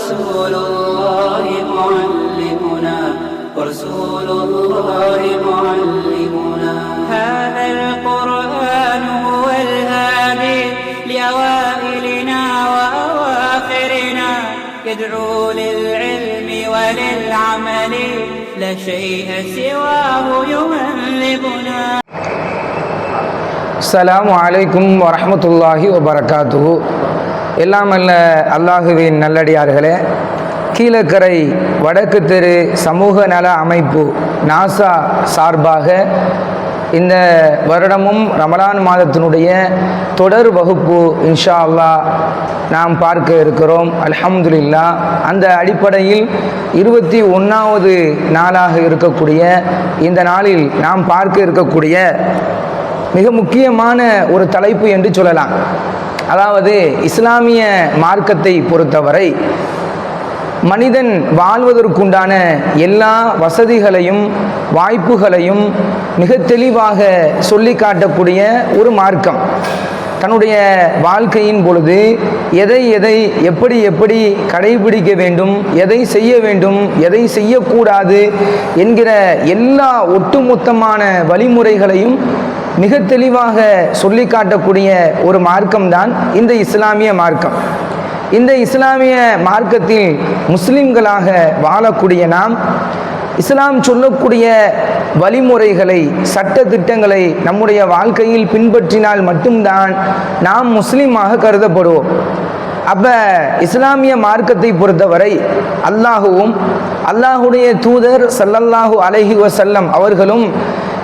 رسول الله معلمنا رسول الله معلمنا. هذا القرآن هو الهادي لأوائلنا وأواخرنا. يدعو للعلم وللعمل لا شيء سواه يهذبنا السلام عليكم ورحمة الله وبركاته. எல்லாம் அல்ல அல்லாஹுவின் நல்லடியார்களே கீழக்கரை வடக்கு தெரு சமூக நல அமைப்பு நாசா சார்பாக இந்த வருடமும் ரமலான் மாதத்தினுடைய தொடர் வகுப்பு இன்ஷா அல்லாஹ் நாம் பார்க்க இருக்கிறோம். அல்ஹம்துலில்லா அந்த அடிப்படையில் இருபத்தி ஒன்றாவது நாளாக இருக்கக்கூடிய இந்த நாளில் நாம் பார்க்க இருக்கக்கூடிய மிக முக்கியமான ஒரு தலைப்பு என்று சொல்லலாம். அதாவது இஸ்லாமிய மார்க்கத்தை பொறுத்தவரை மனிதன் வாழ்வதற்குண்டான எல்லா வசதிகளையும் வாய்ப்புகளையும் மிக தெளிவாக சொல்லி காட்டக்கூடிய ஒரு மார்க்கம். தன்னுடைய வாழ்க்கையின் பொழுது எதை எதை எப்படி எப்படி கடைபிடிக்க வேண்டும் எதை செய்ய வேண்டும் எதை செய்யக்கூடாது என்கிற எல்லா ஒட்டுமொத்தமான வழிமுறைகளையும் மிக தெளிவாக சொல்லி காட்டக்கூடிய ஒரு மார்க்கம்தான் இந்த இஸ்லாமிய மார்க்கம். இந்த இஸ்லாமிய மார்க்கத்தில் முஸ்லிம்களாக வாழக்கூடிய நாம் இஸ்லாம் சொல்லக்கூடிய வழிமுறைகளை சட்ட திட்டங்களை நம்முடைய வாழ்க்கையில் பின்பற்றினால் மட்டும்தான் நாம் முஸ்லீமாக கருதப்படுவோம். அப்போ இஸ்லாமிய மார்க்கத்தை பொறுத்தவரை அல்லாஹுவும் அல்லாஹுடைய தூதர் சல்லல்லாஹு அலஹி வசல்லம் அவர்களும்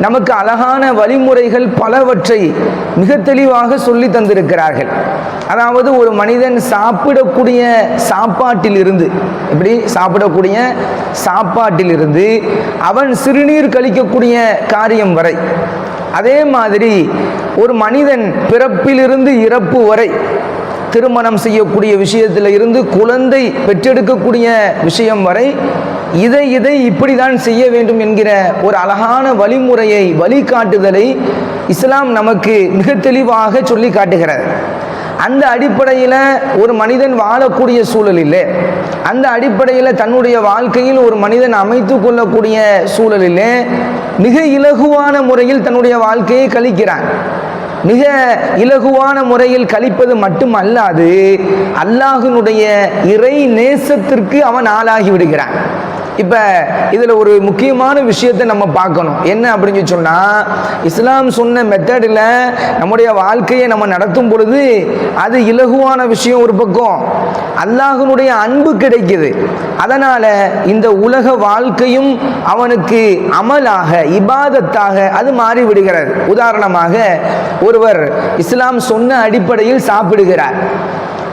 நமக்கு அழகான வழிமுறைகள் பலவற்றை மிக தெளிவாக சொல்லி தந்திருக்கிறார்கள். அதாவது ஒரு மனிதன் சாப்பிடக்கூடிய சாப்பாட்டிலிருந்து எப்படி? சாப்பிடக்கூடிய சாப்பாட்டிலிருந்து அவன் சிறுநீர் கழிக்கக்கூடிய காரியம் வரை. அதே மாதிரி ஒரு மனிதன் பிறப்பிலிருந்து இறப்பு வரை திருமணம் செய்யக்கூடிய விஷயத்தில் இருந்து குழந்தை பெற்றெடுக்கக்கூடிய விஷயம் வரை இதை இதை இப்படி தான் செய்ய வேண்டும் என்கிற ஒரு அழகான வழிமுறையை வழிகாட்டுதலை இஸ்லாம் நமக்கு மிக தெளிவாக சொல்லி காட்டுகிறது. அந்த அடிப்படையில் ஒரு மனிதன் வாழக்கூடிய சூழலில் அந்த அடிப்படையில் தன்னுடைய வாழ்க்கையில் ஒரு மனிதன் அமைத்து கொள்ளக்கூடிய சூழலில் மிக இலகுவான முறையில் தன்னுடைய வாழ்க்கையை கழிக்கிறான். மிக இலகுவான முறையில் கழிப்பது மட்டுமல்லாது அல்லாஹினுடைய இறை நேசத்திற்கு அவன் ஆளாகி விடுகிறான். இப்போ இதில் ஒரு முக்கியமான விஷயத்தை நம்ம பார்க்கணும். என்ன அப்படின்னு சொன்னால் இஸ்லாம் சொன்ன மெத்தடில் நம்முடைய வாழ்க்கையை நம்ம நடத்தும் பொழுது அது இலகுவான விஷயம் ஒரு பக்கம். அல்லாஹினுடைய அன்பு கிடைக்குது. அதனால் இந்த உலக வாழ்க்கையும் அவனுக்கு அமலாக இபாதத்தாக அது மாறிவிடுகிறது உதாரணமாக ஒருவர் இஸ்லாம் சொன்ன அடிப்படையில் சாப்பிடுகிறார்.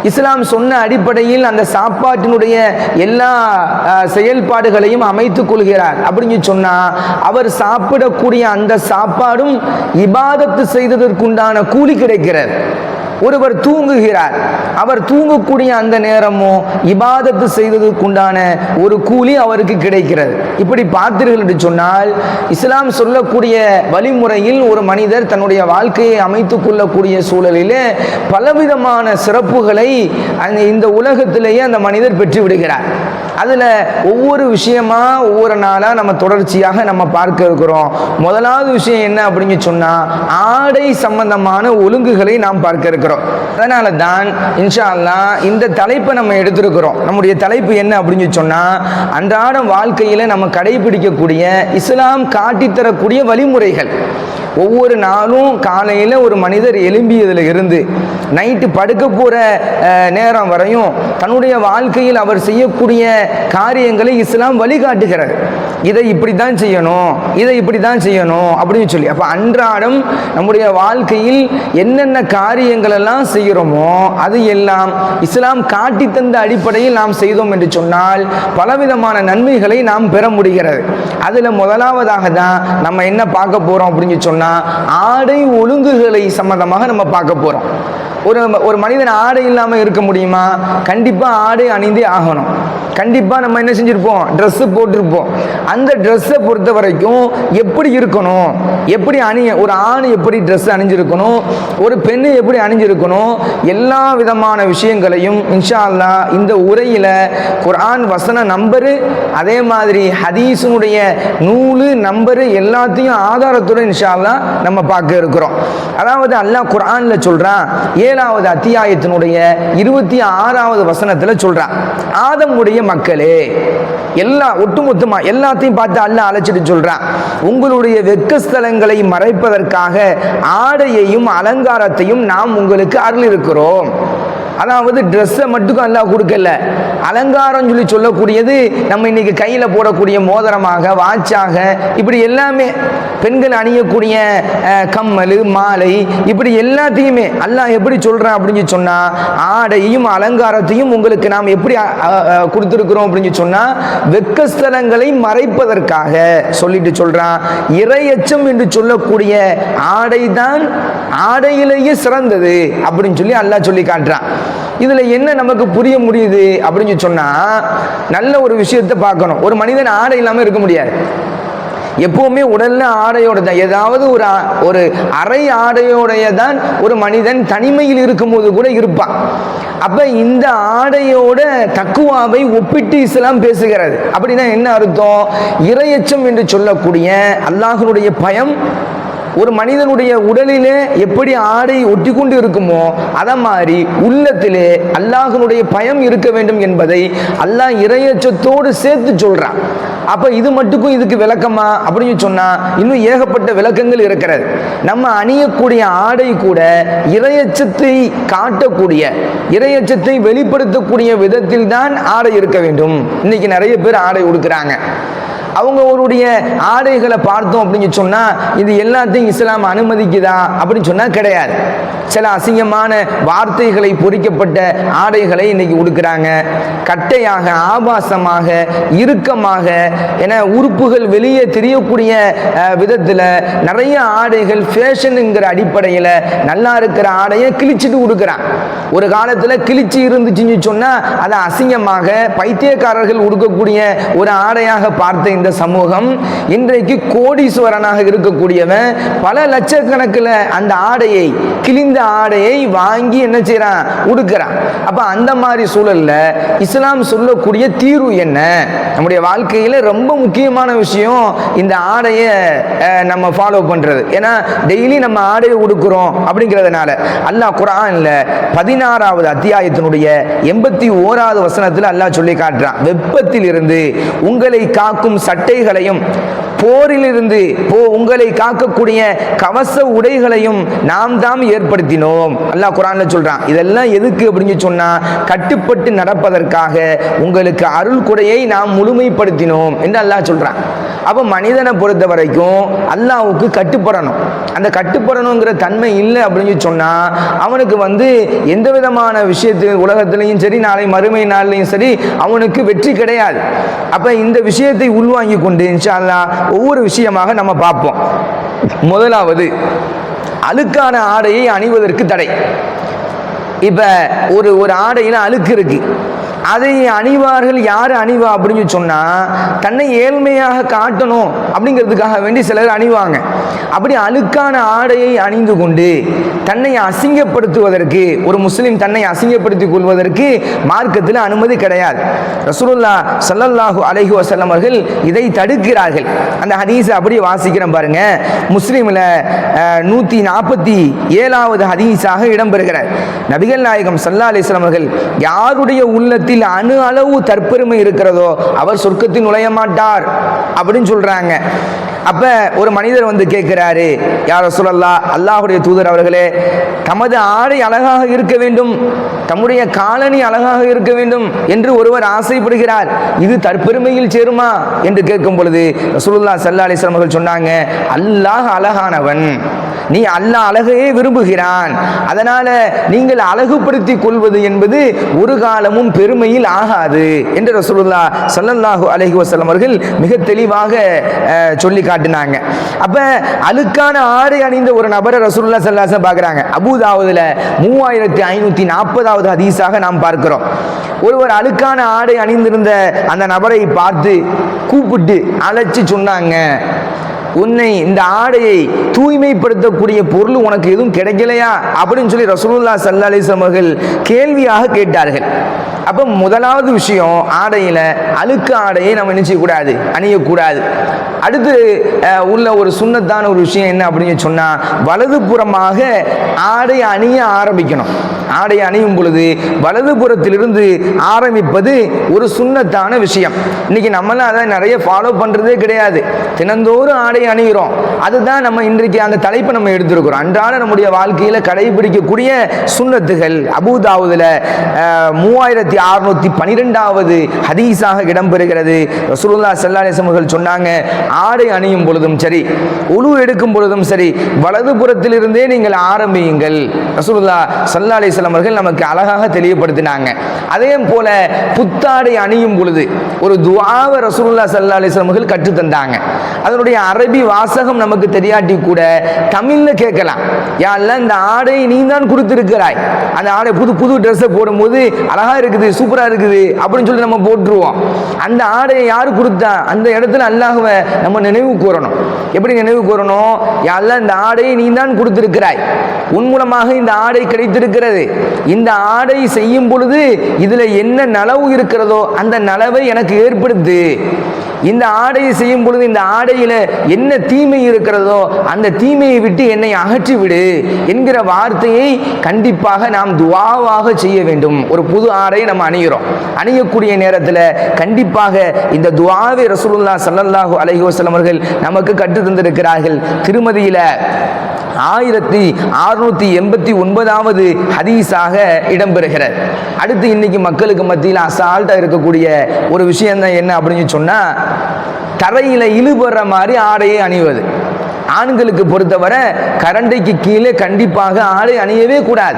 இஸ்லாம் சொன்ன அடிப்படையில் அந்த சாப்பாட்டினுடைய எல்லா செயல்பாடுகளையும் அமைத்துக் கொள்கிறார். அப்படின்னு சொன்னா அவர் சாப்பிடக்கூடிய அந்த சாப்பாடும் இபாதத்து செய்ததற்குண்டான கூலி கிடைக்கிறது. ஒருவர் தூங்குகிறார். அவர் தூங்கக்கூடிய அந்த நேரமும் இபாதத்து செய்ததற்குண்டான ஒரு கூலி அவருக்கு கிடைக்கிறது. இப்படி பார்த்தீர்கள் என்று சொன்னால் இஸ்லாம் சொல்லக்கூடிய வழிமுறையில் ஒரு மனிதர் தன்னுடைய வாழ்க்கையை அமைத்துக் கொள்ளக்கூடிய சூழலில் பலவிதமான சிறப்புகளை அந்த இந்த உலகத்திலேயே அந்த மனிதர் பெற்று விடுகிறார். அதில் ஒவ்வொரு விஷயமா ஒவ்வொரு நாளாக நம்ம தொடர்ச்சியாக நம்ம பார்க்க இருக்கிறோம். முதலாவது விஷயம் என்ன அப்படின்னு சொன்னால் ஆடை சம்பந்தமான ஒழுங்குகளை நாம் பார்க்க இருக்கிறோம். அதனால தான் இன்ஷா அல்லா இந்த தலைப்பை நம்ம எடுத்திருக்கிறோம். நம்முடைய தலைப்பு என்ன அப்படின்னு சொன்னால் அன்றாடம் வாழ்க்கையில் நம்ம கடைபிடிக்கக்கூடிய இஸ்லாம் காட்டித்தரக்கூடிய வழிமுறைகள். ஒவ்வொரு நாளும் காலையில் ஒரு மனிதர் எழும்பியதில் இருந்து நைட்டு படுக்க போகிற நேரம் வரையும் தன்னுடைய வாழ்க்கையில் அவர் செய்யக்கூடிய காரியங்களை இஸ்லாம் வழிகாட்டுகிறது. இதை இப்படி தான் செய்யணும் இதை இப்படி தான் செய்யணும் அப்படின்னு சொல்லி. அப்போ அன்றாடம் நம்முடைய வாழ்க்கையில் என்னென்ன காரியங்கள் எல்லாம் செய்கிறோமோ அது எல்லாம் இஸ்லாம் காட்டி தந்த அடிப்படையில் நாம் செய்தோம் என்று சொன்னால் பலவிதமான நன்மைகளை நாம் பெற முடிகிறது. அதில் முதலாவதாக தான் நம்ம என்ன பார்க்க போகிறோம் அப்படின்னு சொன்னால் ஆடை ஒழுங்குகளை சம்பந்தமாக நம்ம பார்க்க போகிறோம் ஒரு ஒரு மனிதன் ஆடை இல்லாமல் இருக்க முடியுமா? கண்டிப்பாக ஆடை அணிந்தே ஆகணும். கண்டிப்பாக நம்ம என்ன செஞ்சுருப்போம்? ட்ரெஸ்ஸு போட்டிருப்போம். அந்த ட்ரெஸ்ஸை பொறுத்த வரைக்கும் எப்படி இருக்கணும்? எப்படி அணிய ஒரு ஆண் எப்படி ட்ரெஸ் அணிஞ்சிருக்கணும்? ஒரு பெண்ணு எப்படி அணிஞ்சிருக்கணும்? எல்லா விதமான விஷயங்களையும் இன்ஷா அல்லா இந்த உரையில் குரான் வசன நம்பரு அதே மாதிரி ஹதீஸுனுடைய நூலு நம்பரு எல்லாத்தையும் ஆதாரத்துடன் இன்ஷா அல்லா நம்ம பார்க்க இருக்கிறோம். அதாவது அல்லாஹ் குரானில் சொல்கிறான் ஏழாவது அத்தியாயத்தினுடைய இருபத்தி ஆறாவது வசனத்தில் சொல்கிறான் ஆதமுடைய மக்களே எல்லா ஒட்டுமொத்தமா எல்லாத்தையும் பார்த்து அல்ல அழைச்சிட்டு சொல்றான். உங்களுடைய வெக்கஸ்தலங்களை மறைப்பதற்காக ஆடையையும் அலங்காரத்தையும் நாம் உங்களுக்கு அருள் இருக்கிறோம் அதாவது ட்ரெஸ்ஸை மட்டும் அல்லாஹ் கொடுக்கல. அலங்காரம் சொல்லி சொல்லக்கூடியது நம்ம இன்னைக்கு கையில் போடக்கூடிய மோதிரமாக வாட்சாக இப்படி எல்லாமே பெண்கள் அணியக்கூடிய கம்மல் மாலை இப்படி எல்லாத்தையுமே அல்லாஹ் எப்படி சொல்கிறான் அப்படின்னு சொன்னால் ஆடையும் அலங்காரத்தையும் உங்களுக்கு நாம் எப்படி கொடுத்துருக்குறோம் அப்படின்னு சொன்னால் வெக்கஸ்தலங்களை மறைப்பதற்காக சொல்லிட்டு சொல்கிறான் இறையச்சம் என்று சொல்லக்கூடிய ஆடை தான் ஆடையிலேயே சிறந்தது அப்படின்னு சொல்லி அல்லாஹ் சொல்லி காட்டுறான். இதில் என்ன நமக்கு புரிய முடியுது அப்படின்னு சொன்னால் நல்ல ஒரு விஷயத்தை பார்க்கணும். ஒரு மனிதன் ஆடை இல்லாமல் இருக்க முடியாது. எப்பவுமே உடல்ல ஆடையோட தான். ஏதாவது ஒரு ஒரு அரை ஆடையோடைய தான் ஒரு மனிதன் தனிமையில் இருக்கும்போது கூட இருப்பான். அப்ப இந்த ஆடையோட தக்குவாவை ஒப்பிட்டு இஸ்லாம் பேசுகிறது. அப்படின்னா என்ன அர்த்தம்? இரையச்சம் என்று சொல்லக்கூடிய அல்லாஹனுடைய பயம் ஒரு மனிதனுடைய உடலிலே எப்படி ஆடை ஒட்டி கொண்டு இருக்குமோ அதை மாதிரி உள்ளத்திலே அல்லாஹனுடைய பயம் இருக்க வேண்டும் என்பதை அல்லாஹ் இரையச்சத்தோடு சேர்த்து சொல்கிறான் அப்போ இது மட்டுக்கும் இதுக்கு விளக்கமா? அப்படின்னு சொன்னால் இன்னும் ஏகப்பட்ட விளக்கங்கள் இருக்கிறது. நம்ம அணியக்கூடிய ஆடை கூட இரையச்சத்தை காட்டக்கூடிய இரையச்சத்தை வெளிப்படுத்தக்கூடிய விதத்தில் தான் ஆடை இருக்க வேண்டும். இன்னைக்கு நிறைய பேர் ஆடை உடுக்குறாங்க அவங்களுடைய ஆடைகளை பார்த்தோம் அப்படின்னு சொன்னால் இது எல்லாத்தையும் இஸ்லாம் அனுமதிக்குதா அப்படின்னு சொன்னால் கிடையாது. சில அசிங்கமான வார்த்தைகளை பொறிக்கப்பட்ட ஆடைகளை இன்னைக்கு கொடுக்குறாங்க கட்டையாக ஆபாசமாக இறுக்கமாக என உறுப்புகள் வெளியே தெரியக்கூடிய விதத்தில் நிறைய ஆடைகள் ஃபேஷனுங்கிற அடிப்படையில் நல்லா இருக்கிற ஆடையை கிழிச்சிட்டு உடுக்குறான் ஒரு காலத்தில் கிழிச்சு இருந்துச்சுன்னு சொன்னால் அதை அசிங்கமாக பைத்தியக்காரர்கள் உடுக்கக்கூடிய ஒரு ஆடையாக பார்த்த இந்த சமூகம் இன்றைக்கு கோடீஸ்வரனாக இருக்கக்கூடியவன் பல லட்சக்கணக்கில் அந்த ஆடையை கிழிந்த ஆடையை வாங்கி என்ன செய்கிறான்? உடுக்கிறான். அப்போ அந்த மாதிரி சூழலில் இஸ்லாம் சொல்லக்கூடிய தீர்வு என்ன? நம்முடைய வாழ்க்கையில ரொம்ப முக்கியமான விஷயம் இந்த ஆடையை நம்ம ஃபாலோ பண்றது. ஏன்னா டெய்லி நம்ம ஆடையை உடுக்கிறோம் அப்படிங்கிறதுனால. அல்லாஹ் குரானில் பதினாறாவது அத்தியாயத்தினுடைய எண்பத்தி ஓராவது வசனத்தில் அல்லாஹ் சொல்லி காட்டுறான். வெப்பத்தில் இருந்து உங்களை காக்கும் சட்டைகளையும் போரிலிருந்து போ உங்களை காக்கக்கூடிய கவச உடைகளையும் நாம் தாம் ஏற்படுத்தினோம். அல்லாஹ் குரான்ல சொல்றான் இதெல்லாம் எதுக்கு? அப்படின்னு சொன்னா கட்டுப்பட்டு நடப்பதற்காக உங்களுக்கு அருள் கொடையை நாம் முழுமைப்படுத்தினோம் என்று அல்லாஹ் சொல்றான். அப்போ மனிதனை பொறுத்த வரைக்கும் அல்லாவுக்கு கட்டுப்படணும். அந்த கட்டுப்படணுங்கிற தன்மை இல்லை அப்படின்னு சொன்னால் அவனுக்கு வந்து எந்த விதமான விஷயத்து உலகத்திலையும் சரி நாளை மறுமை நாள்லையும் சரி அவனுக்கு வெற்றி கிடையாது. அப்போ இந்த விஷயத்தை உள்வாங்கி கொண்டு இன்ஷா அல்லா ஒவ்வொரு விஷயமாக நம்ம பார்ப்போம். முதலாவது அழுக்கான ஆடையை அணிவதற்கு தடை. இப்போ ஒரு ஒரு ஆடையில் அழுக்கு இருக்குது அதை அணிவார்கள் யார் அணிவா அப்படின்னு சொன்னால் தன்னை ஏழ்மையாக காட்டணும் அப்படிங்கிறதுக்காக வேண்டி சிலர் அணிவாங்க. அப்படி அழுக்கான ஆடையை அணிந்து கொண்டு தன்னை அசிங்கப்படுத்துவதற்கு ஒரு முஸ்லீம் தன்னை அசிங்கப்படுத்திக் கொள்வதற்கு மார்க்கத்தில் அனுமதி கிடையாது. ரசூலுல்லா சல்லல்லாஹு அலஹி வஸல்லம் அவர்கள் இதை தடுக்கிறார்கள். அந்த ஹதீஸை அப்படியே வாசிக்கிறேன் பாருங்க. முஸ்லீமில் நூற்றி நாற்பத்தி ஏழாவது ஹதீஸாக இடம்பெறுகிறார். நபிகள் நாயகம் சல்லா அலிஸ்லாம் அவர்கள் யாருடைய உள்ளத்தில் அணு அளவு தற்பெருமை இருக்கிறதோ அவர் சொர்க்கத்தில் நுழைய மாட்டார் அப்படின்னு சொல்றாங்க. அப்ப ஒரு மனிதர் வந்து கேட்கிறாரு யார் சொல்லல்லா அல்லாஹுடைய தூதர் அவர்களே தமது ஆடை அழகாக இருக்க வேண்டும் தம்முடைய காலனி அழகாக இருக்க வேண்டும் என்று ஒருவர் ஆசைப்படுகிறார். இது தற்பெருமையில் சேருமா? என்று கேட்கும் பொழுது ரசூலுல்லா சல்லா அலிஸ்லாம் அவர்கள் சொன்னாங்க அல்லாஹ் அழகானவன். நீ அல்லாஹ் அழகையே விரும்புகிறான். அதனால நீங்கள் அழகுபடுத்திக் கொள்வது என்பது ஒரு காலமும் பெருமையில் ஆகாது. என்று ரசூலுல்லா ஸல்லல்லாஹு அலஹி வசலம் அவர்கள் மிக தெளிவாக சொல்லி காட்டினாங்க. அப்ப அழுக்கான ஆடை அணிந்த ஒரு நபரை ரசூல்லா சல்லாசம் அலைஹி அபுதாவதுல மூவாயிரத்தி ஐநூத்தி நாற்பதாவது ஹதீஸாக நாம் பார்க்கிறோம். ஒருவர் அழுக்கான ஆடை அணிந்திருந்த அந்த நபரை பார்த்து கூப்பிட்டு அழைச்சு சொன்னாங்க. உன்னை இந்த ஆடையை தூய்மைப்படுத்தக்கூடிய பொருள் உனக்கு எதுவும் கிடைக்கலையா? அப்படின்னு சொல்லி ரசூலுல்லா சல்லா அலிஸ்லாம் அவர்கள் கேள்வியாக கேட்டார்கள். அப்போ முதலாவது விஷயம் ஆடையில் அழுக்கு ஆடையை நம்ம என்ன செய்யக்கூடாது? அணியக்கூடாது. அடுத்து உள்ள ஒரு சுண்ணத்தான ஒரு விஷயம் என்ன அப்படின்னு சொன்னால் வலதுபுறமாக ஆடை அணிய ஆரம்பிக்கணும். ஆடை அணியும் பொழுது வலது புறத்திலிருந்து ஆரம்பிப்பது ஒரு சுண்ணத்தான விஷயம். இன்னைக்கு நம்மளாம் அதை நிறைய ஃபாலோ பண்ணுறதே கிடையாது. தினந்தோறும் ஆடை உடை அணிகிறோம் அதுதான் நம்ம இன்றைக்கு அந்த தலைப்பை நம்ம எடுத்திருக்கிறோம். அன்றாட நம்முடைய வாழ்க்கையில் கடைபிடிக்கக்கூடிய சுண்ணத்துகள். அபூதாவுதுல மூவாயிரத்தி அறுநூத்தி பனிரெண்டாவது ஹதீஸாக இடம்பெறுகிறது. ரசூலுல்லா ஸல்லல்லாஹு அவர்கள் சொன்னாங்க ஆடை அணியும் பொழுதும் சரி உழு எடுக்கும் பொழுதும் சரி வலது புறத்திலிருந்தே நீங்கள் ஆரம்பியுங்கள். ரசூலுல்லா ஸல்லல்லாஹு அலைஹி அவர்கள் நமக்கு அழகாக தெளிவுபடுத்தினாங்க. அதே போல புத்தாடை அணியும் பொழுது ஒரு துவாவை ரசூலுல்லா ஸல்லல்லாஹு அலைஹி அவர்கள் கற்றுத்தந்தாங்க. அதனுடைய அரபி வாசகம் நமக்கு தெரியாட்டி கூட தமிழ்ல கேட்கலாம். யாரெல்லாம் இந்த ஆடை நீ தான் கொடுத்துருக்கிறாய். அந்த ஆடை புது புது ட்ரெஸ்ஸை போடும்போது அழகா இருக்குது சூப்பரா இருக்குது அப்படின்னு சொல்லி நம்ம போட்டுருவோம். அந்த ஆடையை யாரு கொடுத்தா? அந்த இடத்துல அல்லாஹ்வை நம்ம நினைவு கூறணும். எப்படி நினைவு கூறணும்? யாரெல்லாம் இந்த ஆடையை நீ தான் கொடுத்திருக்கிறாய். உன் மூலமாக இந்த ஆடை கிடைத்திருக்கிறது. இந்த ஆடை செய்யும் பொழுது இதுல என்ன நலவு இருக்கிறதோ அந்த நலவை எனக்கு ஏற்படுத்து. இந்த ஆடையை செய்யும் பொழுது இந்த ஆடையில் என்ன தீமை இருக்கிறதோ அந்த தீமையை விட்டு என்னை அகற்றி விடு என்கிற வார்த்தையை கண்டிப்பாக நாம் துவாவாக செய்ய வேண்டும். ஒரு புது ஆடையை நம்ம அணிகிறோம் அணியக்கூடிய நேரத்தில் கண்டிப்பாக இந்த துவாவை ரசூலுல்லா சல்லல்லாஹு அலஹி வசலம் அவர்கள் நமக்கு கற்று தந்திருக்கிறார்கள். திருமதியில ஆயிரத்தி அறுநூத்தி எண்பத்தி ஒன்பதாவது ஹதீஸாக இடம்பெறுகிறது. அடுத்து இன்னைக்கு மக்களுக்கு மத்தியில் அசால்ட்டாக இருக்கக்கூடிய ஒரு விஷயம் தான் என்ன அப்படின்னு சொன்னா தரையில இழுபடுற மாதிரி ஆடையை அணிவது. ஆண்களுக்கு பொறுத்தவரை கரண்டைக்கு கீழே கண்டிப்பாக ஆடை அணியவே கூடாது.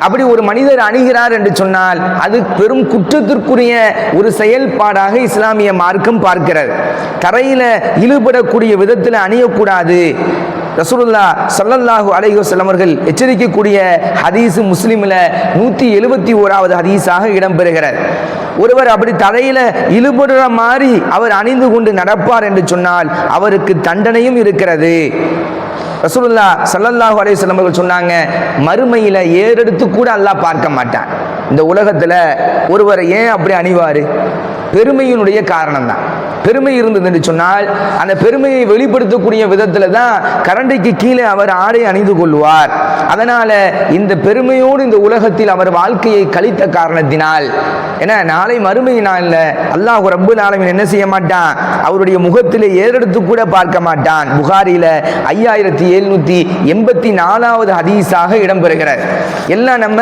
அப்படி ஒரு மனிதர் அணிகிறார் என்று சொன்னால் அது பெரும் குற்றத்திற்குரிய ஒரு செயல்பாடாக இஸ்லாமிய மார்க்கம் பார்க்கிறது. தரையில இழுபடக்கூடிய விதத்தில் அணியக்கூடாது. ரசூலுல்லா சல்லல்லாஹு அலைஹி வஸல்லம் அவர்கள் எச்சரிக்கக்கூடிய ஹதீஸ் முஸ்லிமில் நூற்றி எழுபத்தி ஓராவது ஹதீஸாக இடம்பெறுகிறது. ஒருவர் அப்படி தலையில இழுபடுற மாதிரி அவர் அணிந்து கொண்டு நடப்பார் என்று சொன்னால் அவருக்கு தண்டனையும் இருக்கிறது. ரசூலுல்லா சல்லல்லாஹு அலைஹி வஸல்லம் அவர்கள் சொன்னாங்க மறுமையில ஏறெடுத்து கூட அல்லாஹ் பார்க்க மாட்டான். இந்த உலகத்துல ஒருவர் ஏன் அப்படி அணிவாரு? பெருமையினுடைய காரணம் தான் பெருமை இருந்தது என்று சொன்னால் அந்த பெருமையை வெளிப்படுத்தக்கூடிய விதத்தில் தான் கரண்டைக்கு கீழே அவர் ஆடை அணிந்து கொள்வார். அதனால் இந்த பெருமையோடு இந்த உலகத்தில் அவர் வாழ்க்கையை கழித்த காரணத்தினால் ஏன்னா நாளை மறுமை நாளில் அல்லாஹ் ரப்பு ஆலமீன் என்ன செய்ய மாட்டான்? அவருடைய முகத்தில் ஏறெடுத்து கூட பார்க்க மாட்டான். புகாரியில் ஐயாயிரத்தி எழுநூத்தி எண்பத்தி நாலாவது ஹதீஸாக இடம்பெறுகிறது. எல்லாம் நம்ம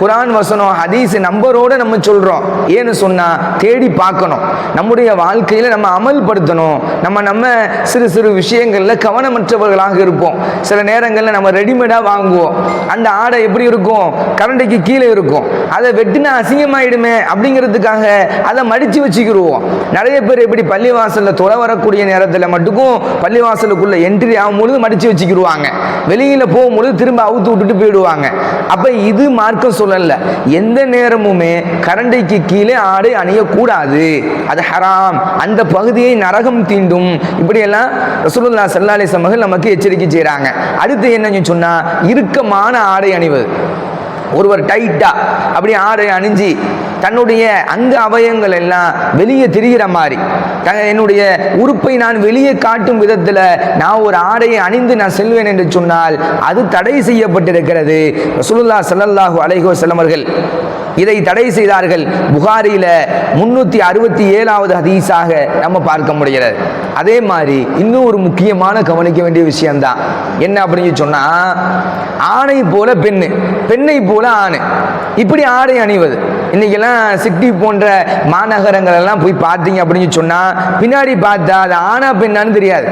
குரான் வசனம் ஹதீஸ் நம்பரோட நம்ம சொல்றோம். ஏன்னு சொன்னால் தேடி பார்க்கணும். நம்முடைய வாழ்க்கையில் நம்ம அமல்படுத்தணும். நம்ம நம்ம சிறு சிறு விஷயங்கள்ல கவனமற்றவர்களாக இருப்போம். சில நேரங்களில் நம்ம ரெடிமேடா வாங்குவோம். அந்த ஆடை எப்படி இருக்கும்? கரண்டைக்கு கீழே இருக்கும். அதை வெட்டினா அசிங்கமாயிடுமே அப்படிங்கிறதுக்காக அதை மடிச்சு வச்சுக்கிடுவோம் நிறைய பேர் எப்படி பள்ளிவாசல்ல தொலை வரக்கூடிய நேரத்தில் மட்டுக்கும் பள்ளிவாசலுக்குள்ளே என்ட்ரி ஆகும்பொழுது மடிச்சு வச்சுக்கிடுவாங்க வெளியில போகும்பொழுது திரும்ப அவுத்து விட்டுட்டு போயிடுவாங்க. அப்ப இது மார்க்கம் சொல்லல. எந்த நேரமுமே கரண்டைக்கு கீழே ஆடை அணியக்கூடாது. அது ஹராம். அந்த பகுதியை நரகம் தீண்டும். இப்படியெல்லாம் ரசூலுல்லா ஸல்லல்லாஹு அலைஹி அவர்கள் நமக்கு எச்சரிக்கை செய்கிறாங்க அடுத்து என்னன்னு சொன்னால் இறுக்கமான ஆடை அணிவது ஒருவர் டைட்டா அப்படி ஆடை அணிஞ்சு தன்னுடைய அங்க அவயங்கள் எல்லாம் வெளியே திரிகிற மாதிரி த- என்னுடைய உறுப்பை நான் வெளியே காட்டும் விதத்தில் நான் ஒரு ஆடையை அணிந்து நான் செல்வேன் என்று சொன்னால் அது தடை செய்யப்பட்டிருக்கிறது. ரசூலுல்லாஹ் சல்லல்லாஹு அலைகோ செல்லமர்கள் இதை தடை செய்தார்கள். புகாரியில முன்னூத்தி அறுபத்தி ஏழாவது ஹதீஸாக நம்ம பார்க்க முடிகிறது. அதே மாதிரி இன்னும் ஒரு முக்கியமான கவனிக்க வேண்டிய விஷயம்தான். என்ன அப்படின்னு சொன்னா ஆணை போல பெண்ணு பெண்ணை போல ஆணு. இப்படி ஆடை அணிவது. இன்னைக்கெல்லாம் சிட்டி போன்ற மாநகரங்கள் எல்லாம் போய் பார்த்தீங்க அப்படின்னு சொன்னால் பின்னாடி பார்த்தா அது ஆனா பெண்ணான்னு தெரியாது.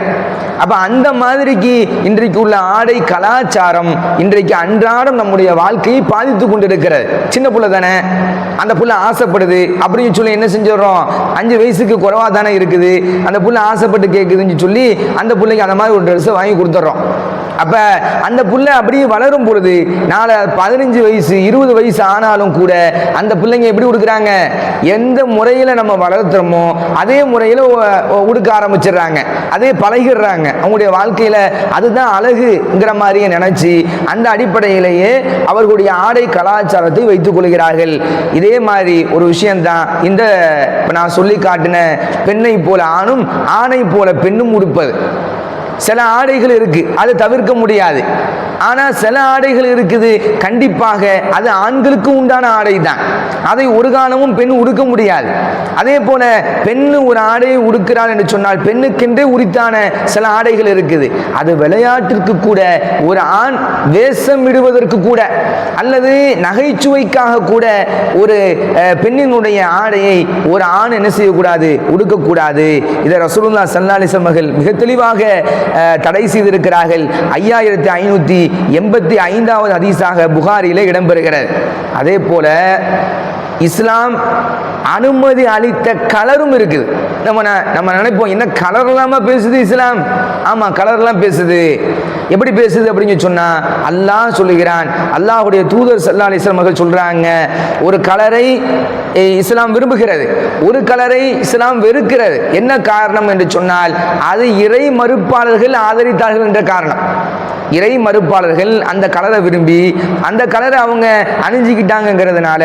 அப்போ அந்த மாதிரிக்கு இன்றைக்கு உள்ள ஆடை கலாச்சாரம் இன்றைக்கு அன்றாடம் நம்முடைய வாழ்க்கையை பாதித்து கொண்டிருக்கிறது. சின்ன புள்ள தானே? அந்த புள்ள ஆசைப்படுது. அப்படின்னு சொல்லி என்ன செஞ்சிடறோம்? அஞ்சு வயசுக்கு குறைவா தானே இருக்குது. அந்த புள்ள ஆசைப்பட்டு கேட்குதுன்னு சொல்லி அந்த பிள்ளைக்கு அந்த மாதிரி ஒரு ட்ரெஸ்ஸை வாங்கி கொடுத்துட்றோம். அப்போ அந்த புள்ள அப்படியே வளரும் பொழுது நாளை பதினஞ்சு வயசு இருபது வயசு ஆனாலும் கூட அந்த பிள்ளைங்க எப்படி கொடுக்குறாங்க எந்த முறையில் நம்ம வளர்த்துறோமோ அதே முறையில் உடுக்க ஆரம்பிச்சிடுறாங்க. அதே பழகிடுறாங்க. அவங்களுடைய வாழ்க்கையில் அதுதான் அழகுங்கிற மாதிரியே நினச்சி அந்த அடிப்படையிலேயே அவர்களுடைய ஆடை கலாச்சாரத்தை வைத்துக் கொள்கிறார்கள். இதே மாதிரி ஒரு விஷயம்தான் இந்த இப்போ நான் சொல்லி காட்டின பெண்ணை போல ஆணும் ஆணை போல பெண்ணும் உடுப்பது. சில ஆடைகள் இருக்கு. அதை தவிர்க்க முடியாது. ஆனால் சில ஆடைகள் இருக்குது. கண்டிப்பாக அது ஆண்களுக்கு உண்டான ஆடை தான் அதை ஒரு காலமும் பெண் உடுக்க முடியாது. அதே போல பெண் ஒரு ஆடையை உடுக்கிறாள் என்று சொன்னால் பெண்ணுக்கென்றே உரித்தான சில ஆடைகள் இருக்குது. அது விளையாட்டிற்கு கூட ஒரு ஆண் வேஷம் இடுவதற்கு கூட அல்லது நகைச்சுவைக்காக கூட ஒரு பெண்ணினுடைய ஆடையை ஒரு ஆண் என்ன செய்யக்கூடாது? உடுக்கக்கூடாது. இதை ரசூலுல்லா சல்லாலிசம் மகள் மிக தெளிவாக தடை செய்திருக்கிறார்கள். ஐயாயிரத்தி ஐநூற்றி எண்பத்தி ஐந்தாவது ஹதீஸாக புகாரிலே இடம்பெறுகிறது. அதே போல இஸ்லாம் அனுமதி அளித்த கலரும் இருக்குது. நம்ம ந- நம்ம நினைப்போம் என்ன கலர் இல்லாம பேசுது இஸ்லாம்? ஆமா கலர்லாம் பேசுது. எப்படி பேசுது அப்படின்னு சொன்னா அல்லாஹ் சொல்லுகிறான். அல்லாஹுடைய தூதர் சல்லா அலிஸ்லாம் அவர்கள் சொல்றாங்க ஒரு கலரை இஸ்லாம் விரும்புகிறது. ஒரு கலரை இஸ்லாம் வெறுக்கிறது. என்ன காரணம் என்று சொன்னால் அது இறை மறுப்பாளர்கள் ஆதரித்தார்கள் என்ற காரணம். இறை மறுப்பாளர்கள் அந்த கலரை விரும்பி அந்த கலரை அவங்க அணிஞ்சிக்கிட்டாங்கிறதுனால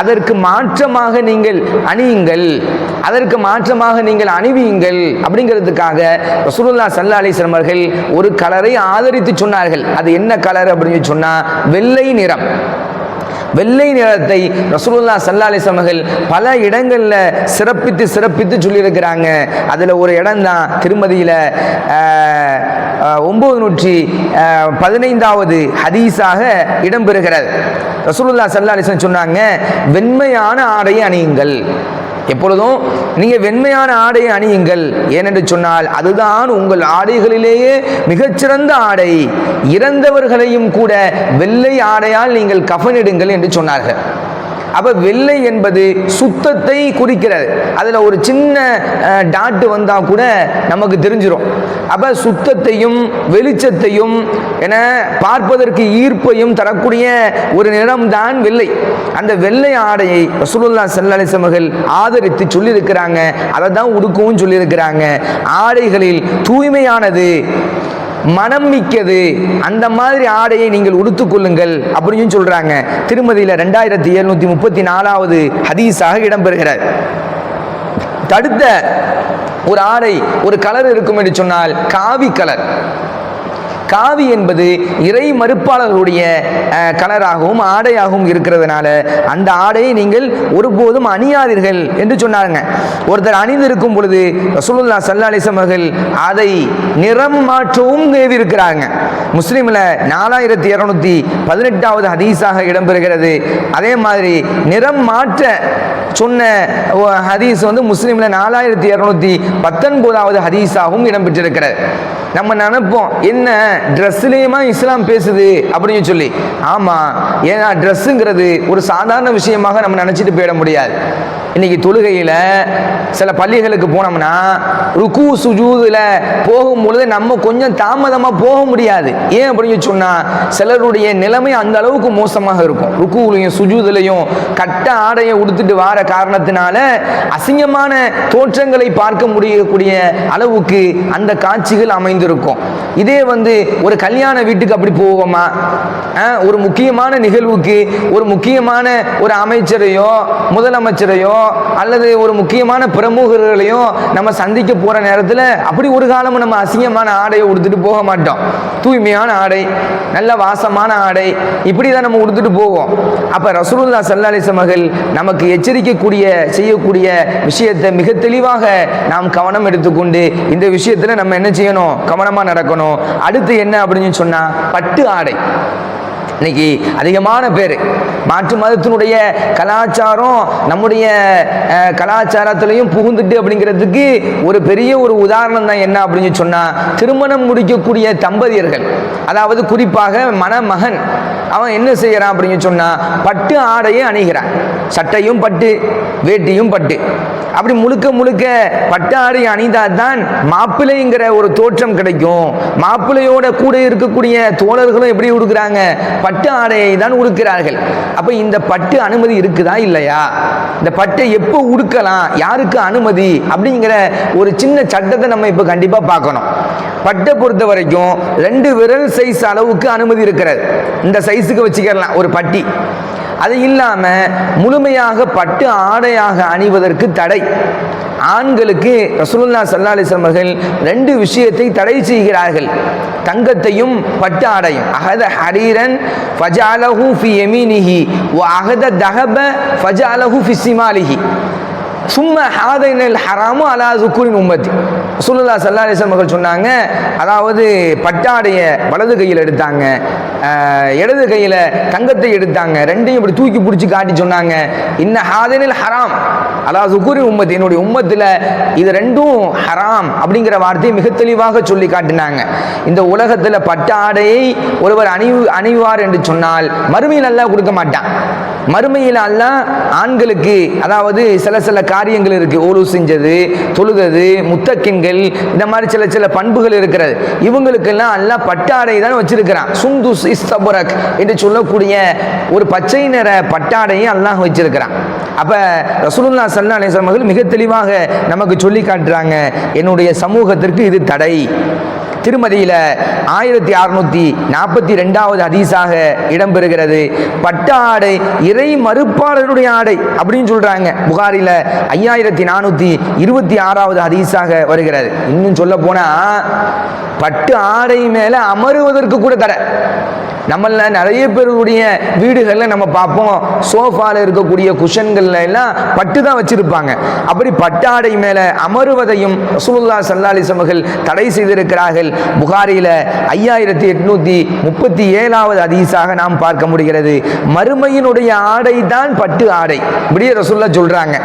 அதற்கு மாற்றமாக நீங்கள் அணியுங்கள் அதற்கு மாற்றமாக நீங்கள் அணிவியுங்கள் அப்படிங்கிறதுக்காக ரசூலுல்லா சல்லா அலிஸ்லம் அவர்கள் ஒரு கலரை ஆதரித்து சொன்னார்கள். அது என்ன கலர் அப்படின்னு சொன்னால் வெள்ளை நிறம். வெள்ளை நிறத்தை ரசூலுல்லா சல்லா அலிஸ்லாம் பல இடங்களில் சிறப்பித்து சிறப்பித்து சொல்லியிருக்கிறாங்க. அதில் ஒரு இடம் தான் திருமதியில் ஒம்பது நூற்றி பதினைந்தாவது ஹதீஸாக இடம்பெறுகிறது. ரசூலுல்லா சல்லா அலிஸ்லாம் சொன்னாங்க வெண்மையான ஆடையை அணியுங்கள். எப்பொழுதும் நீங்க வெண்மையான ஆடையை அணியுங்கள். ஏனென்று சொன்னால் அதுதான் உங்கள் ஆடைகளிலேயே மிகச்சிறந்த ஆடை. இறந்தவர்களையும் கூட வெள்ளை ஆடையால் நீங்கள் கஃனிடுங்கள் என்று சொன்னார்கள். அப்ப வெள்ளை என்பது சுத்தத்தை குறிக்கிறது. அதில் ஒரு சின்ன டாட்டு வந்தால் கூட நமக்கு தெரிஞ்சிடும் அப்போ சுத்தத்தையும் வெளிச்சத்தையும் என பார்ப்பதற்கு ஈர்ப்பையும் தரக்கூடிய ஒரு நிறம்தான் வெள்ளை. அந்த வெள்ளை ஆடையை ரசூலுல்லா ஸல்லல்லாஹு ஆதரித்து சொல்லியிருக்கிறாங்க. அதை தான் உடுக்கவும் சொல்லியிருக்கிறாங்க. ஆடைகளில் தூய்மையானது மனம் மிக்கது. அந்த மாதிரி ஆடையை நீங்கள் உடுத்துக்கொள்ளுங்கள் அப்படின்னு சொல்றாங்க. திருமதியில ரெண்டாயிரத்தி எழுநூத்தி முப்பத்தி நாலாவது ஹதீஸாக இடம்பெறுகிறார். தடுத்த ஒரு ஆடை ஒரு கலர் இருக்கும் என்று சொன்னால் காவி கலர். காவி என்பது இறை மறுப்பாளர்களுடைய கலராகவும் ஆடையாகவும் இருக்கிறதுனால அந்த ஆடையை நீங்கள் ஒருபோதும் அணியாதீர்கள் என்று சொன்னாங்க ஒருத்தர் அணிந்திருக்கும் பொழுது ரசூலுல்லா சல்லா அலிஸ்லாம் அவர்கள் அதை நிறம் மாற்றவும் ஏவி முஸ்லீமில் நாலாயிரத்தி இரநூத்தி பதினெட்டாவது ஹதீஸாக இடம்பெறுகிறது. அதே மாதிரி நிறம் மாற்ற சொன்ன ஹதீஸ் வந்து முஸ்லீமில் நாலாயிரத்தி இரநூத்தி பத்தொன்பதாவது ஹதீஸாகவும் இடம்பெற்றிருக்கிறது. நம்ம நினைப்போம் என்ன ட்ரெஸ்லேயுமா இஸ்லாம் பேசுது அப்படின்னு சொல்லி. ஆமாம் ஏன்னா ட்ரெஸ்ஸுங்கிறது ஒரு சாதாரண விஷயமாக நம்ம நினச்சிட்டு போயிட முடியாது. இன்னைக்கு தொழுகையில் சில பள்ளிகளுக்கு போனோம்னா ருக்கு சுஜூதில் போகும்பொழுது நம்ம கொஞ்சம் தாமதமாக போக முடியாது. ஏன் அப்படின்னு சொன்னால் சிலருடைய நிலைமை அந்த அளவுக்கு மோசமாக இருக்கும். ருக்குலையும் சுஜூதுலையும் கட்ட ஆடையை உடுத்துட்டு வார காரணத்தினால அசிங்கமான தோற்றங்களை பார்க்க முடியக்கூடிய அளவுக்கு அந்த காட்சிகள் அமைந்திருக்கும். இதே வந்து ஒரு கல்யாண வீட்டுக்கு அப்படி போவோமா? ஒரு முக்கியமான நிகழ்வுக்கு ஒரு முக்கியமான ஒரு அமைச்சரையோ முதலமைச்சரையோ அல்லது ஒரு முக்கியமான பிரமுகர்களையும் நம்ம சந்திக்க போற நேரத்தில் அப்படி ஒரு காலமும் நம்ம அசிங்கமான ஆடையை உடுத்துட்டு போக மாட்டோம். தூய்மையான ஆடை நல்ல வாசமான ஆடை இப்படி தான் நம்ம உடுத்துட்டு போவோம். அப்ப ரசூலுல்லா சல்லாலிச மகள் நமக்கு எச்சரிக்கக்கூடிய செய்யக்கூடிய விஷயத்தை மிக தெளிவாக நாம் கவனம் எடுத்துக்கொண்டு இந்த விஷயத்துல நம்ம என்ன செய்யணும்? கவனமா நடக்கணும். அடுத்து என்ன அப்படின்னு சொன்னா பட்டு ஆடை. இன்னைக்கு அதிகமான பேர். மாற்று மதத்தினுடைய கலாச்சாரம் நம்முடைய கலாச்சாரத்திலையும் புகுந்துட்டு அப்படிங்கிறதுக்கு ஒரு பெரிய ஒரு உதாரணம் தான் என்ன அப்படின்னு சொன்னால் திருமணம் முடிக்கக்கூடிய தம்பதியர்கள் அதாவது குறிப்பாக மணமகன் அவன் என்ன செய்கிறான் அப்படின்னு சொன்னால் பட்டு ஆடையை அணிகிறான். சட்டையும் பட்டு வேட்டியும் பட்டு. அப்படி முழுக்க முழுக்க பட்டு ஆடை அணிந்தாதான் மாப்பிள்ளைங்கிற ஒரு தோற்றம் கிடைக்கும். மாப்பிள்ளையோட கூட இருக்கக்கூடிய தோழர்களும் எப்படி உடுக்கிறாங்க? பட்டு ஆடையை தான் உடுக்கிறார்கள். அப்போ இந்த பட்டு அனுமதி இருக்குதா இல்லையா? இந்த பட்டை எப்போ உடுக்கலாம்? யாருக்கு அனுமதி? அப்படிங்கிற ஒரு சின்ன சட்டத்தை நம்ம இப்போ கண்டிப்பாக பார்க்கணும். பட்டை பொறுத்த வரைக்கும் ரெண்டு விரல் சைஸ் அளவுக்கு அனுமதி இருக்கிறது. இந்த சைஸ் சைஸுக்கு வச்சுக்கலாம் ஒரு பட்டி. அது இல்லாமல் முழுமையாக பட்டு ஆடையாக அணிவதற்கு தடை. ஆண்களுக்கு ரசூலுல்லா சல்லா அலிஸ்லாம் அவர்கள் ரெண்டு விஷயத்தை தடை செய்கிறார்கள். தங்கத்தையும் பட்டு ஆடையும். அகத ஹரீரன் ஃபஜாலஹு ஃபி எமீனிஹி ஓ அகத தஹப ஃபஜாலஹு ஃபி சிமாலிஹி. சும்ம ஹாதைனல் ஹராமு அலா சுக்குரின் உம்மத்தி. சுல்லா சல்லா மகள் சொன்னாங்க அதாவது பட்டாடைய வலது கையில் எடுத்தாங்க இடது கையில் தங்கத்தை எடுத்தாங்க ரெண்டையும் இப்படி தூக்கி பிடிச்சி காட்டி சொன்னாங்க. இன்ன ஹாதனில் ஹராம். அதாவது சுக்குரின் உம்மத்து என்னுடைய உம்மத்தில் இது ரெண்டும் ஹராம் அப்படிங்கிற வார்த்தையை மிக தெளிவாக சொல்லி காட்டினாங்க. இந்த உலகத்தில் பட்டாடையை ஒருவர் அணிவு அணிவார் என்று சொன்னால் மறுமையில் அல்ல கொடுக்க மாட்டான். மறுமையில் அல்ல ஆண்களுக்கு அதாவது சில சில காரியங்கள் இருக்குது ஓலு செஞ்சது தொழுதது பெண்கள் இந்த மாதிரி சில சில பண்புகள் இருக்கிறது. இவங்களுக்கெல்லாம் எல்லாம் பட்டாடை தான் வச்சிருக்கிறான். சுந்துஸ் இஸ்தபுரக் என்று சொல்லக்கூடிய ஒரு பச்சை நிற பட்டாடையை அல்லாஹ் வச்சிருக்கிறான். அப்போ ரசூலுல்லா சல்லா அலைஹி மிக தெளிவாக நமக்கு சொல்லி காட்டுறாங்க என்னுடைய சமூகத்திற்கு இது தடை. திருமதியில் ஆயிரத்தி அறுநூத்தி நாற்பத்தி ரெண்டாவது ஹதீஸாக இடம்பெறுகிறது. பட்ட ஆடை இறை மறுப்பாளருடைய ஆடை அப்படின்னு சொல்றாங்க. புகாரில் ஐயாயிரத்தி நானூத்தி இருபத்தி ஆறாவது ஹதீஸாக வருகிறது. இன்னும் சொல்ல போனா பட்டு ஆடை மேல அமருவதற்கு கூட தடை. நம்மள நிறைய பேருடைய வீடுகளில் நம்ம பார்ப்போம். சோஃபால இருக்கக்கூடிய குஷன்கள்ல எல்லாம் பட்டு தான் வச்சிருப்பாங்க. அப்படி பட்டாடை மேல அமருவதையும் ரசூலுல்லா சல்லா சமகள் தடை செய்திருக்கிறார்கள். புகாரில ஐயாயிரத்தி எட்நூத்தி முப்பத்தி ஏழாவது அதிசாக நாம் பார்க்க முடிகிறது. மறுமையினுடைய ஆடை தான் பட்டு ஆடை. இப்படியே ரசூல்லா சொல்றாங்க.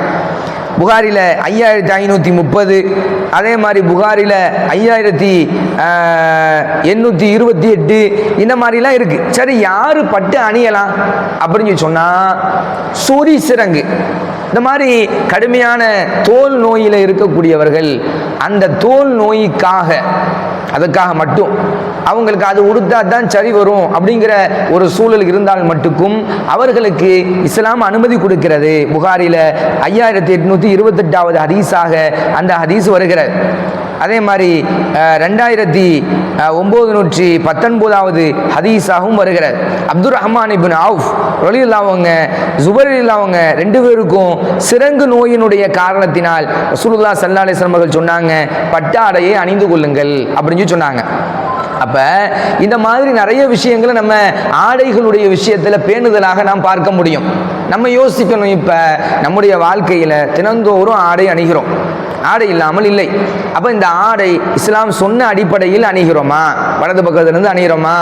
புகாரில் ஐயாயிரத்தி ஐநூற்றி முப்பது அதே மாதிரி புகாரில் ஐயாயிரத்தி எண்ணூற்றி இருபத்தி எட்டு இந்த மாதிரிலாம் இருக்கு. சரி யார் பட்டு அணியலாம் அப்படின்னு சொன்னால் சொறி சிறங்கு. இந்த மாதிரி கடுமையான தோல் நோயில் இருக்கக்கூடியவர்கள் அந்த தோல் நோய்க்காக அதுக்காக மட்டும். அவங்களுக்கு அது உடுத்தா தான் சரி வரும் அப்படிங்கிற ஒரு சூழல் இருந்தால் மட்டுக்கும் அவர்களுக்கு இஸ்லாம் அனுமதி கொடுக்கிறது. புகாரில ஐயாயிரத்தி எட்நூத்தி இருபத்தெட்டாவது ஹதீஸாக அந்த ஹதீஸ் வருகிறது. அதே மாதிரி ரெண்டாயிரத்தி ஒம்பது நூற்றி பத்தொன்பதாவது ஹதீஸாகவும் வருகிறது. அப்துல் ரஹ்மான் இபின் அவுஃப் இல்லாதவங்க ஜுபர் இல்லாதவங்க ரெண்டு பேருக்கும் சிறங்கு நோயினுடைய காரணத்தினால் ரசூலுல்லா சல்லா அலிஸ்லாம் அவர்கள் சொன்னாங்க பட்டாடையை அணிந்து கொள்ளுங்கள் அப்படின்னு அப்படின்னு சொன்னாங்க. அப்ப இந்த மாதிரி நிறைய விஷயங்களை நம்ம ஆடைகளுடைய விஷயத்துல பேணுதலாக நாம் பார்க்க முடியும். நம்ம யோசிக்கணும் இப்ப நம்முடைய வாழ்க்கையில தினந்தோறும் ஆடை அணிகிறோம். ஆடை இல்லாமல் இல்லை. அப்போ இந்த ஆடை இஸ்லாம் சொன்ன அடிப்படையில் அணிகிறோமா? வலது பக்கத்துலேருந்து அணிகிறோமா?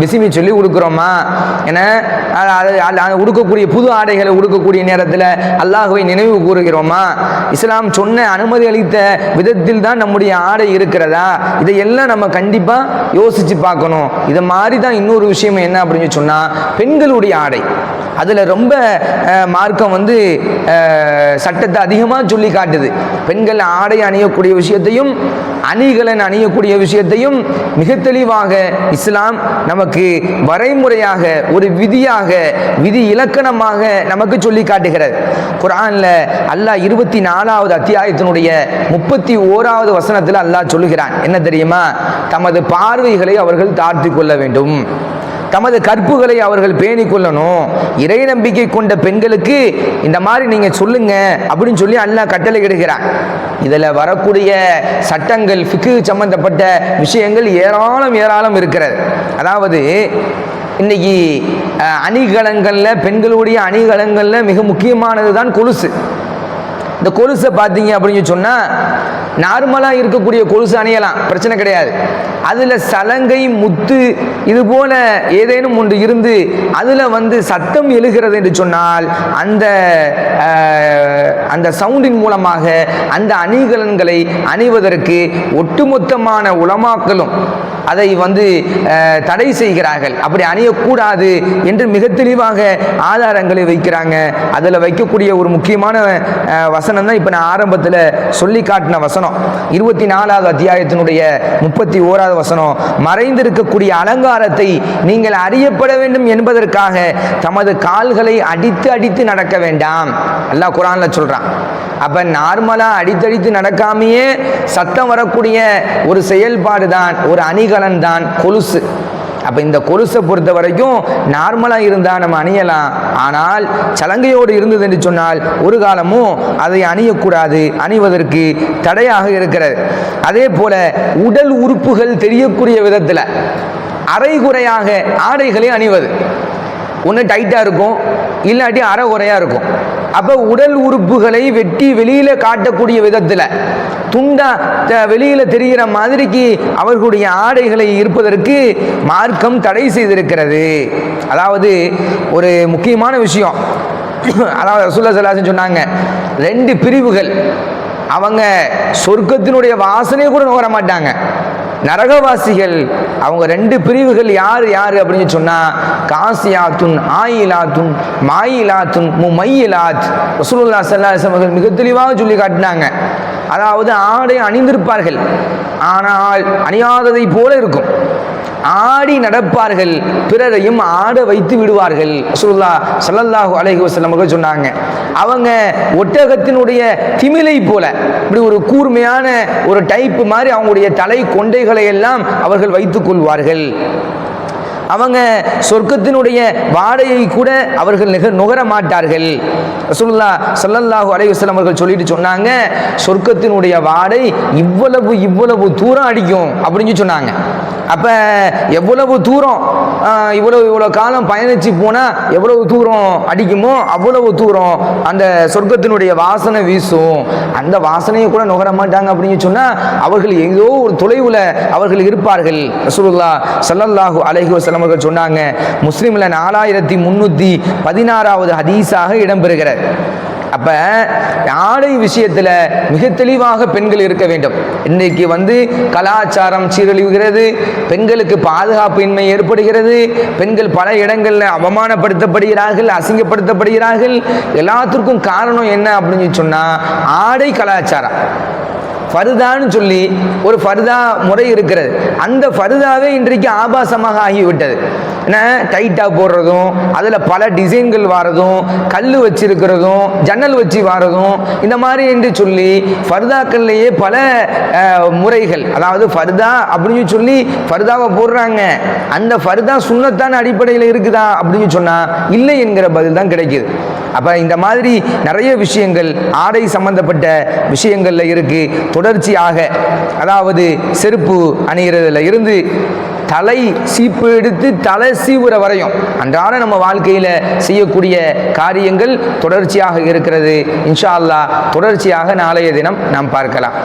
பிசிமி சொல்லி உடுக்கிறோமா? என அது- அது- அது- உடுக்கக்கூடிய புது ஆடைகளை உடுக்கக்கூடிய நேரத்தில் அல்லாஹுவை நினைவு கூறுகிறோமா? இஸ்லாம் சொன்ன அனுமதி அளித்த விதத்தில் தான் நம்முடைய ஆடை இருக்கிறதா? இதையெல்லாம் நம்ம கண்டிப்பாக யோசிச்சு பார்க்கணும். இதை மாதிரி தான் இன்னொரு விஷயம் என்ன அப்படின்னு சொன்னால் பெண்களுடைய ஆடை. அதில் ரொம்ப மார்க்கம் வந்து சட்டத்தை அதிகமாக சொல்லி காட்டுது பெண்கள் ஆடை அணியக்கூடிய விஷயத்தையும் அணிகலன் அணியக்கூடிய விஷயத்தையும் மிக தெளிவாக இஸ்லாம் நமக்கு வரைமுறையாக ஒரு விதியாக விதி இலக்கணமாக நமக்கு சொல்லி காட்டுகிறது குரானில் அல்லாஹ் இருபத்தி நாலாவது அத்தியாயத்தினுடைய முப்பத்தி ஓராவது வசனத்தில் அல்லாஹ் சொல்லுகிறான். என்ன தெரியுமா? தமது பார்வைகளை அவர்கள் தாழ்த்தி கொள்ள வேண்டும். தமது கற்புகளை அவர்கள் பேணிக் கொள்ளணும். இறை நம்பிக்கை கொண்ட பெண்களுக்கு இந்த மாதிரி நீங்க சொல்லுங்க அப்படின்னு சொல்லி அல்லாஹ் கட்டளை இடுகிறான். இதில் வரக்கூடிய சட்டங்கள் ஃபிக்கு சம்பந்தப்பட்ட விஷயங்கள் ஏராளம் ஏராளம் இருக்கிறது. அதாவது இன்னைக்கு அணிகலங்களில் பெண்களுடைய அணிகலங்களில் மிக முக்கியமானது தான் கொலுசு. இந்த கொலுசை பார்த்தீங்க அப்படின்னு சொன்னால் நார்மலாக இருக்கக்கூடிய கொலுசு அணியலாம். பிரச்சனை கிடையாது. அதில் சலங்கை முத்து இது போல ஏதேனும் ஒன்று இருந்து அதில் வந்து சத்தம் எழுகிறது என்று சொன்னால் அந்த அந்த சவுண்டின் மூலமாக அந்த அணிகலன்களை அணிவதற்கு ஒட்டுமொத்தமான உலமாக்களும் அதை வந்து தடை செய்கிறார்கள். அப்படி அணியக்கூடாது என்று மிக தெளிவாக ஆதாரங்களை வைக்கிறாங்க. அதில் வைக்கக்கூடிய ஒரு முக்கியமான வசனம் தான் இப்போ நான் ஆரம்பத்தில் சொல்லி காட்டின வசனம். இருபத்தி நாலாவது அத்தியாயத்தினுடைய முப்பத்தி ஓராவது வசனம் மறைந்திருக்கக்கூடிய அலங்காரத்தை நீங்கள் அறியப்பட வேண்டும் என்பதற்காக தமது கால்களை அடித்து அடித்து நடக்க வேண்டாம். அல்லா குரான்ல சொல்றான். அப்ப நார்மலா அடித்தடித்து நடக்காமையே சத்தம் வரக்கூடிய ஒரு செயல்பாடு தான் ஒரு அணிகள் தான் கொலுசு. அப்போ இந்த கொலுசை பொறுத்த வரைக்கும் நார்மலாக இருந்தால் நம்ம அணியலாம். ஆனால் சலங்கையோடு இருந்தது என்று சொன்னால் ஒரு காலமும் அதை அணியக்கூடாது. அணிவதற்கு தடையாக இருக்கிறது. அதே போல உடல் உறுப்புகள் தெரியக்கூடிய விதத்தில் அரைகுறையாக ஆடைகளை அணிவது. ஒன்று டைட்டாக இருக்கும் இல்லாட்டி அரைகுறையாக இருக்கும். அப்போ உடல் உறுப்புகளை வெட்டி வெளியில் காட்டக்கூடிய விதத்தில் துண்டா த- வெளியில் தெரிகிற மாதிரிக்கு அவர்களுடைய ஆடைகளை இருப்பதற்கு மார்க்கம் தடை செய்திருக்கிறது. அதாவது ஒரு முக்கியமான விஷயம். அதாவது ரசூல்லா சலாசன் சொன்னாங்க ரெண்டு பிரிவுகள். அவங்க சொர்க்கத்தினுடைய வாசனையை கூட நுகர மாட்டாங்க. நரகவாசிகள் அவங்க ரெண்டு பிரிவுகள் யார் யார் அப்படின்னு சொன்னால் காசியாத்துன் ஆயிலாத்துன் மாயிலாத்துன் முமையிலாத். ரசூலுல்லா ஸல்லல்லாஹு அவர்கள் மிக தெளிவாக சொல்லி காட்டினாங்க. அதாவது ஆடை அணிந்திருப்பார்கள். ஆனால் அணியாததை போல இருக்கும். ஆடி நடப்பார்கள். பிறரையும் ஆட வைத்து விடுவார்கள். சுல்லா சல்லல்லாஹு அலைஹி வஸல்லம் அவர்கள் சொன்னாங்க. அவங்க ஒட்டகத்தினுடைய திமிலை போல இப்படி ஒரு கூர்மையான ஒரு டைப் மாதிரி அவங்களுடைய தலை கொண்டைகளை எல்லாம் அவர்கள் வைத்துக் கொள்வார்கள். அவங்க சொர்க்கத்தினுடைய வாடையை கூட அவர்கள் நிக நுகர மாட்டார்கள். ரசூல்லா சல்லல்லாஹு அலைஹி அவர்கள் சொல்லிட்டு சொன்னாங்க சொர்க்கத்தினுடைய வாடை இவ்வளவு இவ்வளவு தூரம் அடிக்கும் அப்படின்னு சொன்னாங்க. அப்போ எவ்வளவு தூரம் இவ்வளவு இவ்வளோ காலம் பயணிச்சு போனால் எவ்வளவு தூரம் அடிக்குமோ அவ்வளவு தூரம் அந்த சொர்க்கத்தினுடைய வாசனை வீசும். அந்த வாசனையை கூட நுகர மாட்டாங்க அப்படின்னு சொன்னால் அவர்கள் ஏதோ ஒரு தொலைவில் அவர்கள் இருப்பார்கள். ரசூலுல்லா ஸல்லல்லாஹு அலைஹி அவர்கள் சொன்னாங்க. முஸ்லீமில் நாலாயிரத்தி முன்னூத்தி பதினாறாவது ஹதீஸாக இடம்பெறுகிறார் அப்ப ஆடை விஷயத்துல மிக தெளிவாக பெண்கள் இருக்க வேண்டும். இன்னைக்கு வந்து கலாச்சாரம் சீரழிவுகிறது பெண்களுக்கு பாதுகாப்பு இன்மை ஏற்படுகிறது பெண்கள் பல இடங்கள்ல அவமானப்படுத்தப்படுகிறார்கள் அசிங்கப்படுத்தப்படுகிறார்கள். எல்லாத்திற்கும் காரணம் என்ன அப்படின்னு சொன்னா ஆடை கலாச்சாரம். ஃபர்தான்னு சொல்லி ஒரு ஃபர்தா முறை இருக்கிறது. அந்த ஃபர்தாவே இன்றைக்கு ஆபாசமாக ஆகிவிட்டது. என்ன? டைட்டாக போடுறதும் அதில் பல டிசைன்கள் வாரதும் கல் வச்சிருக்கிறதும் ஜன்னல் வச்சு வாரதும் இந்த மாதிரி என்று சொல்லி ஃபர்தாக்கள்லேயே பல முறைகள். அதாவது ஃபர்தா அப்படின்னு சொல்லி ஃபர்தாவை போடுறாங்க. அந்த ஃபர்தா சுண்ணத்தான அடிப்படையில் இருக்குதா அப்படின்னு சொன்னால் இல்லை என்கிற பதில் தான் கிடைக்குது. அப்போ இந்த மாதிரி நிறைய விஷயங்கள் ஆடை சம்பந்தப்பட்ட விஷயங்களில் இருக்குது தொடர்ச்சியாக அதாவது செருப்பு அணிகிறதுல இருந்து தலை சீப்பு எடுத்து தலை சீவுற வரையும் அன்றாட நம்ம வாழ்க்கையில் செய்யக்கூடிய காரியங்கள் தொடர்ச்சியாக இருக்கிறது. இன்ஷா அல்லாஹ் தொடர்ச்சியாக நாளைய தினம் நாம் பார்க்கலாம்.